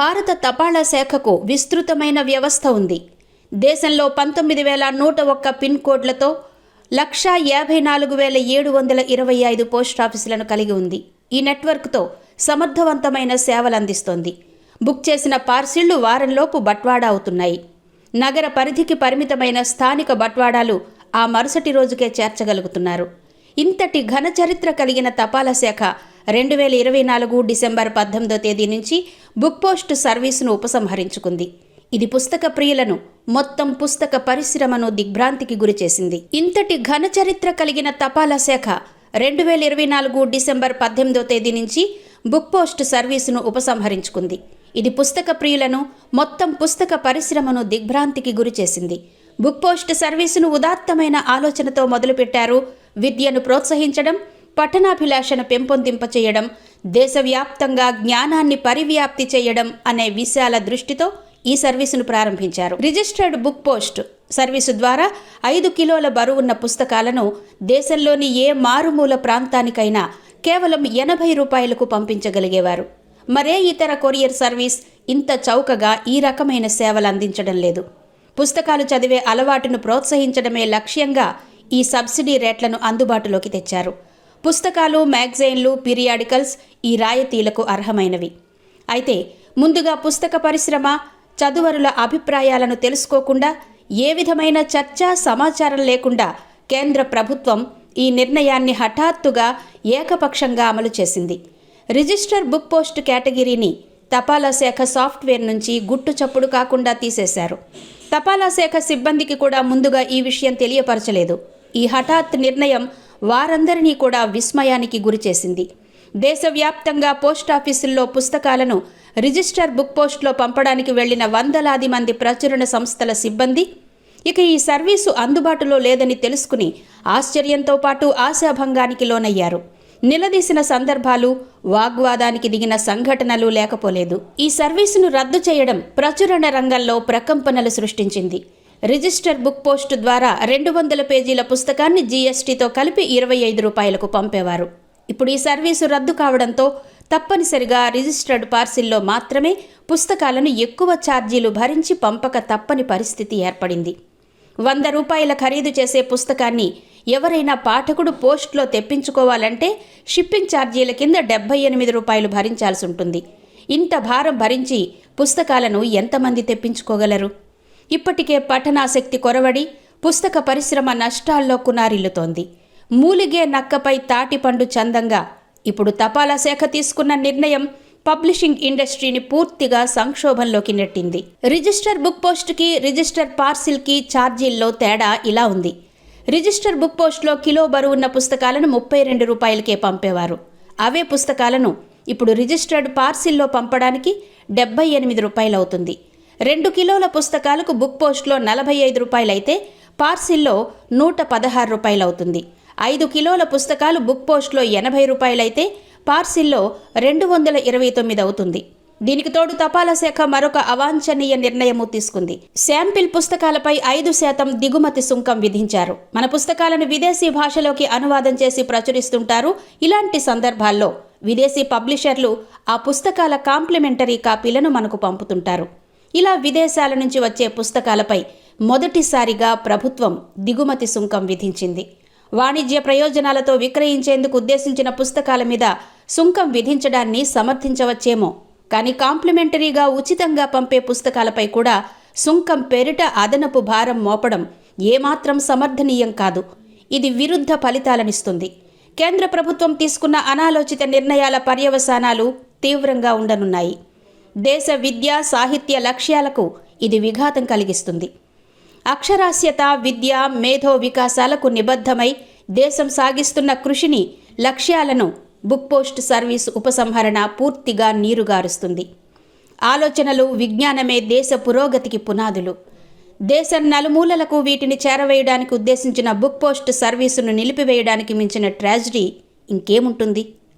భారత తపాళా శాఖకు విస్తృతమైన వ్యవస్థ ఉంది. దేశంలో పంతొమ్మిది వేల నూట ఒక్క పిన్ కోడ్లతో లక్షా యాభై నాలుగు వేల ఏడు వందల ఇరవై ఐదు పోస్ట్ ఆఫీసులను కలిగి ఉంది. ఈ నెట్వర్క్తో సమర్థవంతమైన సేవలు అందిస్తోంది. బుక్ చేసిన పార్సిళ్ళు వారంలోపు బట్వాడా అవుతున్నాయి. నగర పరిధికి పరిమితమైన స్థానిక బట్వాడాలు ఆ మరుసటి రోజుకే చేర్చగలుగుతున్నారు. ఇంతటి ఘన చరిత్ర కలిగిన తపాలా శాఖ రెండు వేల ఇరవై నాలుగు డిసెంబర్ పద్దెనిమిదో తేదీ నుంచి బుక్ పోస్ట్ సర్వీసును ఉపసంహరించుకుంది. ఇది పుస్తక ప్రియులను మొత్తం పుస్తక పరిశ్రమను దిగ్భ్రాంతికి గురిచేసింది ఇంతటి ఘన చరిత్ర కలిగిన తపాలా శాఖ రెండు వేల ఇరవై నాలుగు డిసెంబర్ పద్దెనిమిదో తేదీ నుంచి బుక్ పోస్ట్ సర్వీసును ఉపసంహరించుకుంది. ఇది పుస్తక ప్రియులను మొత్తం పుస్తక పరిశ్రమను దిగ్భ్రాంతికి గురిచేసింది బుక్ పోస్ట్ సర్వీసును ఉదాత్తమైన ఆలోచనతో మొదలుపెట్టారు. విద్యను ప్రోత్సహించడం పఠనాభిలాషను పెంపొందింపచేయడం దేశవ్యాప్తంగా జ్ఞానాన్ని పరివ్యాప్తి చేయడం అనే విశాల దృష్టితో ఈ సర్వీసును ప్రారంభించారు. రిజిస్టర్డ్ బుక్ పోస్ట్ సర్వీసు ద్వారా ఐదు కిలోల బరువున్న పుస్తకాలను దేశంలోని ఏ మారుమూల ప్రాంతానికైనా కేవలం ఎనభై రూపాయలకు పంపించగలిగేవారు. మరే ఇతర కొరియర్ సర్వీస్ ఇంత చౌకగా ఈ రకమైన సేవలు అందించడం లేదు. పుస్తకాలు చదివే అలవాటును ప్రోత్సహించడమే లక్ష్యంగా ఈ సబ్సిడీ రేట్లను అందుబాటులోకి తెచ్చారు. పుస్తకాలు మ్యాగజైన్లు పీరియాడికల్స్ ఈ రాయితీలకు అర్హమైనవి. అయితే ముందుగా పుస్తక పరిశ్రమ చదువరుల అభిప్రాయాలను తెలుసుకోకుండా ఏ విధమైన చర్చ సమాచారం లేకుండా కేంద్ర ప్రభుత్వం ఈ నిర్ణయాన్ని హఠాత్తుగా ఏకపక్షంగా అమలు చేసింది. రిజిస్టర్ బుక్ పోస్ట్ కేటగిరీని తపాలా శాఖ సాఫ్ట్వేర్ నుంచి గుట్టు చప్పుడు కాకుండా తీసేశారు. తపాలా శాఖ సిబ్బందికి కూడా ముందుగా ఈ విషయం తెలియపరచలేదు. ఈ హఠాత్ నిర్ణయం వారందరినీ కూడా విస్మయానికి గురిచేసింది దేశవ్యాప్తంగా పోస్టాఫీసుల్లో పుస్తకాలను రిజిస్టర్ బుక్ పోస్ట్లో పంపడానికి వెళ్ళిన వందలాది మంది ప్రచురణ సంస్థల సిబ్బంది ఇక ఈ సర్వీసు అందుబాటులో లేదని తెలుసుకుని ఆశ్చర్యంతో పాటు ఆశాభంగానికి లోనయ్యారు. నిలదీసిన సందర్భాలు వాగ్వాదానికి దిగిన సంఘటనలు లేకపోలేదు. ఈ సర్వీసును రద్దు చేయడం ప్రచురణ రంగంలో ప్రకంపనలు సృష్టించింది. రిజిస్టర్ బుక్ పోస్ట్ ద్వారా రెండు వందల పేజీల పుస్తకాన్ని జీఎస్టీతో కలిపి ఇరవై ఐదు రూపాయలకు పంపేవారు. ఇప్పుడు ఈ సర్వీసు రద్దు కావడంతో తప్పనిసరిగా రిజిస్టర్డ్ పార్సిల్లో మాత్రమే పుస్తకాలను ఎక్కువ ఛార్జీలు భరించి పంపక తప్పని పరిస్థితి ఏర్పడింది. వంద రూపాయల ఖరీదు చేసే పుస్తకాన్ని ఎవరైనా పాఠకుడు పోస్ట్లో తెప్పించుకోవాలంటే షిప్పింగ్ ఛార్జీల కింద డెబ్బై ఎనిమిది రూపాయలు భరించాల్సి ఉంటుంది. ఇంత భారం భరించి పుస్తకాలను ఎంతమంది తెప్పించుకోగలరు? ఇప్పటికే పఠనాసక్తి కొరవడి పుస్తక పరిశ్రమ నష్టాల్లో కునారిల్లుతోంది. మూలిగే నక్కపై తాటిపండు చందంగా ఇప్పుడు తపాలా శాఖ తీసుకున్న నిర్ణయం పబ్లిషింగ్ ఇండస్ట్రీని పూర్తిగా సంక్షోభంలోకి నెట్టింది. రిజిస్టర్ బుక్ పోస్ట్కి రిజిస్టర్ పార్సిల్కి ఛార్జీల్లో తేడా ఇలా ఉంది. రిజిస్టర్ బుక్ పోస్ట్లో కిలో బరువున్న పుస్తకాలను ముప్పై రెండు రూపాయలకే పంపేవారు. అవే పుస్తకాలను ఇప్పుడు రిజిస్టర్డ్ పార్సిల్లో పంపడానికి డెబ్బై ఎనిమిది రూపాయలు అవుతుంది రెండు కిలోల పుస్తకాలకు బుక్ పోస్ట్లో నలభై ఐదు రూపాయలైతే పార్సిల్లో నూట పదహారు రూపాయలవుతుంది. ఐదు కిలోల పుస్తకాలు బుక్ పోస్ట్లో ఎనభై రూపాయలైతే పార్సిల్లో రెండు వందల ఇరవై తొమ్మిది అవుతుంది. దీనికి తోడు తపాలా శాఖ మరొక అవాంఛనీయ నిర్ణయము తీసుకుంది. శాంపిల్ పుస్తకాలపై ఐదు శాతం దిగుమతి సుంకం విధించారు. మన పుస్తకాలను విదేశీ భాషలోకి అనువాదం చేసి ప్రచురిస్తుంటారు. ఇలాంటి సందర్భాల్లో విదేశీ పబ్లిషర్లు ఆ పుస్తకాల కాంప్లిమెంటరీ కాపీలను మనకు పంపుతుంటారు. ఇలా విదేశాల నుంచి వచ్చే పుస్తకాలపై మొదటిసారిగా ప్రభుత్వం దిగుమతి సుంకం విధించింది. వాణిజ్య ప్రయోజనాలతో విక్రయించేందుకు ఉద్దేశించిన పుస్తకాల మీద సుంకం విధించడాన్ని సమర్థించవచ్చేమో కానీ కాంప్లిమెంటరీగా ఉచితంగా పంపే పుస్తకాలపై కూడా సుంకం పేరిట అదనపు భారం మోపడం ఏమాత్రం సమర్థనీయం కాదు. ఇది విరుద్ధ ఫలితాలనిస్తుంది. కేంద్ర ప్రభుత్వం తీసుకున్న అనాలోచిత నిర్ణయాల పర్యవసానాలు తీవ్రంగా ఉండనున్నాయి. దేశ విద్య సాహిత్య లక్ష్యాలకు ఇది విఘాతం కలిగిస్తుంది. అక్షరాస్యత విద్య మేధో వికాసాలకు నిబద్ధమై దేశం సాగిస్తున్న కృషిని లక్ష్యాలను బుక్ పోస్ట్ సర్వీస్ ఉపసంహరణ పూర్తిగా నీరుగారుస్తుంది. ఆలోచనలు విజ్ఞానమే దేశ పురోగతికి పునాదులు. దేశం నలుమూలలకు వీటిని చేరవేయడానికి ఉద్దేశించిన బుక్ పోస్ట్ సర్వీసును నిలిపివేయడానికి మించిన ట్రాజడీ ఇంకేముంటుంది?